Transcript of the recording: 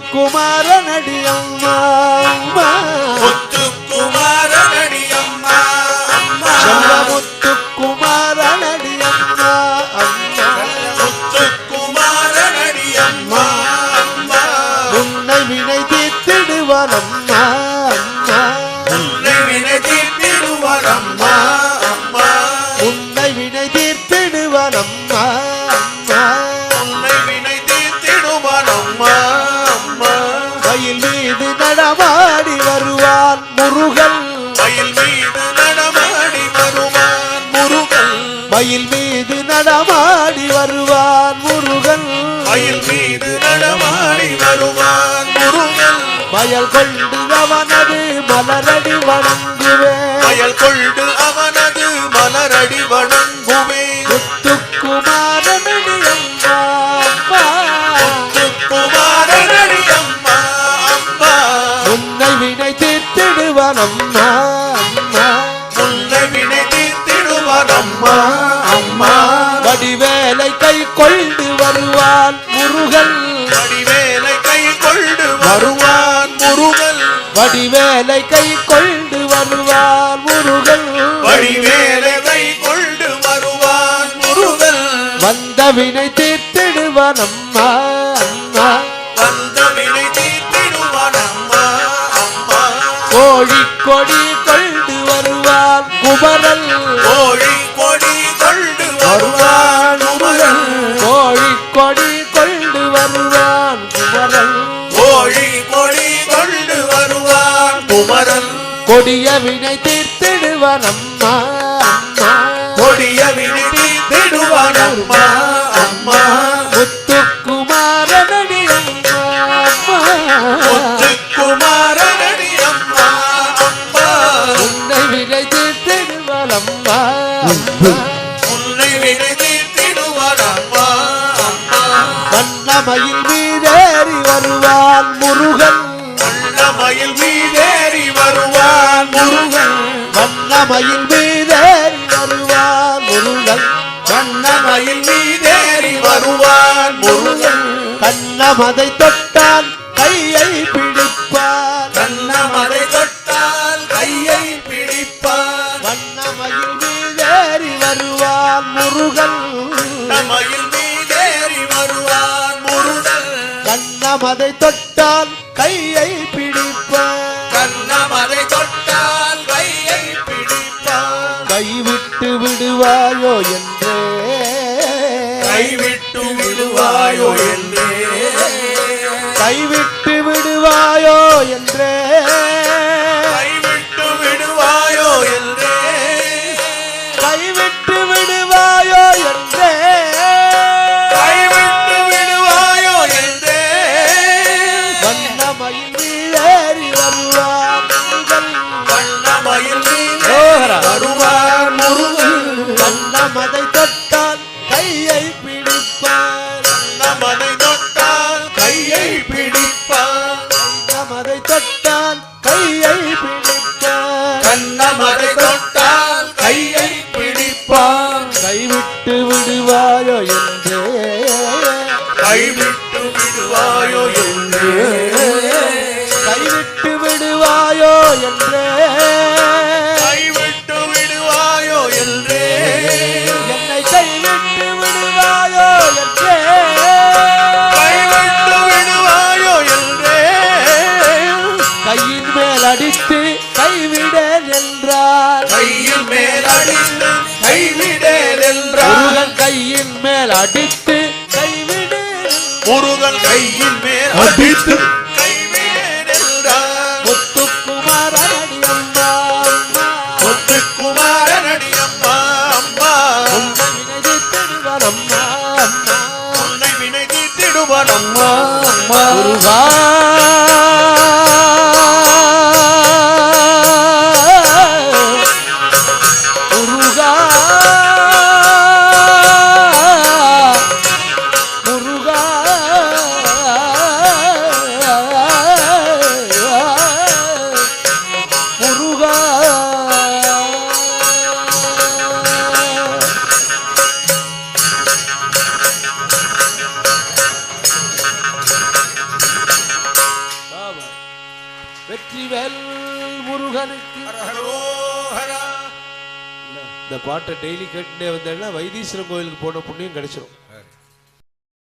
முத்துக்குமாரனடி அம்மா அம்மா முத்துக்குமாரனடி அம்மா அம்மா செல்ல முத்துக்குமாரனடி அம்மா அம்மா முத்துக்குமாரனடி அம்மா அம்மா உன்னை வினை தீர்த்திடுவான் மயல் கொண்டு அவனது மலரடி வணங்குவேன் மயல் கொண்டு அவனது மலரடி வணங்குவேன் முத்துக்குமாரனடி அம்மா அம்மா. குமாரனடி அம்மா அம்மா. உன்னை வினை தீர்த்திடுவான் அம்மா. வடிவேலை கை கொண்டு வருவான் முருகன். வடிவேலை கை கொண்டு வருவான் முருகன். வந்த வினை தீர்த்திடுவான் அம்மா. அம்மா வந்த வினை தீர்த்திடுவான் அம்மா. அம்மா கோழி கொடி கொண்டு வருவான் குமரன். கோழி கொடிய வினை தீர்த்திடுவான் அம்மா அம்மா. கொடிய வினை தீர்த்திடுவான் அம்மா அம்மா. முத்துக்குமாரனடி அம்மா அம்மா. குமாரனடி அம்மா அம்மா. உன்னை வினை தீர்த்திடுவான் அம்மா உன்னை வினை தீர்த்திடுவான் அம்மா அம்மா. வண்ணமயில் மீதேறி வருவான் முருகன். வண்ணமயில் மீதேறி வருவான் முருகன். வண்ணமயில் மீதேறி வருவான் முருகன். வண்ணமயில் மீதேறி வருவான் முருகன். கண்ணமதை தொட்டான் கையை பிடிப்பார். கண்ணமதை தொட்டால் கையை பிடிப்பார். வண்ணமயில் மீதேறி வருவான் முருகன். வண்ணமயில் மீதேறி வருவான் முருகன். கண்ணமதை தொட்ட விடுவாயோ என்றே. கைவிட்டு விடுவாயோ என்றே. கைவிட்டு விடுவாயோ என்றே. வண்ணமதை தொட்டால் கையை பிடிப்பான் நம்மனை தொட்டால் கையை பிடிப்பான் வண்ணமதை தொட்டால் கையை பிடிப்பான் கண்ணமரை தொட்டால் கையை பிடிப்பான் கைவிட்டு விடுவாயோ என்றே. கைவிட்டு விடுவாயோ என்றே. கைவிட்டு விடுவாயோ என்றே. மேல் அடித்து கைவிடேன் என்றார் கையில் மேல் அடித்து கைவிடேன் என்றார் முருகன் கையின் மேல் அடித்து கைவிடு. முருகன் கையின் மேல் அடித்து வெற்றிவேல் முருகனுக்கு. இந்த பாட்டை டெய்லி கேட்டுட்டே வந்தேன்னா வைத்தீஸ்வரன் கோயிலுக்கு போன புண்ணியம் கிடைச்சிரும்.